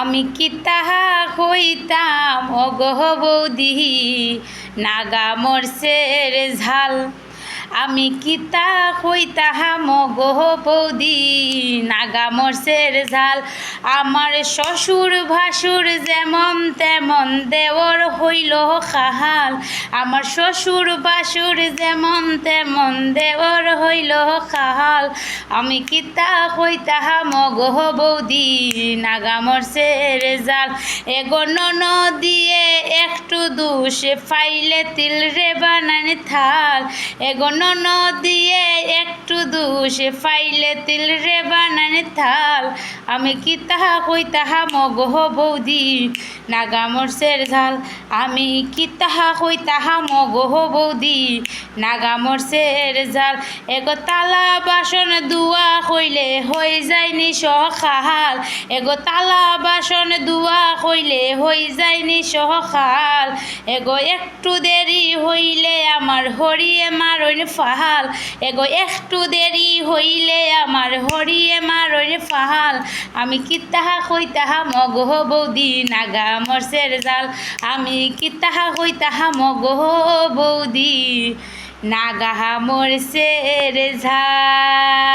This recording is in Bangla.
আমি কি তাহা হইতাম অগহ বৌদি নাগা মরসের ঝাল। আমি কি তা কইতাহা মগহ বৌদি? নাগা মরসের ঝাল। আমার শ্বশুর ভাসুর যেমন তেমন দেওর হইল খাহাল আমার শ্বশুর বাসুর যেমন তেমন দেওর হইল খাহাল আমি কি তা কইতাহা মগহ বৌদি? নাগা মরসের জাল এগোন দিয়ে একটু দুষ, ফাইলে তিল রে বানানি থাল। এগোন দিয়ে একটু দুষ, ফাইলে তিল রে বানানি থাল। আমি কি তাহা কই, তাহা মগহ বৌদি, নাগা মরসের ঝাল। আমি কি তাহা কই, তাহা মগহ বৌদি, নাগা মরসের ঝাল। এগো তালা বাসন দুয়া কইলে হয়ে যায়নি সখাল এগো তালা বাসন দুয়া কইলে হয়ে যায়নি সখাল এগো, একটু দেরি হইলে আমার হরিয়ে মারইন ফাহাল। এগো, একটু দেরি হইলে আমার হরিয়ে মারইন ফাহাল। আমি কি তাহা কই তাহা মগহ বৌদি নাগা মরসের জাল। আমি কি তাহা কই তাহা মগহ বৌদি নাগা মরসের ঝাল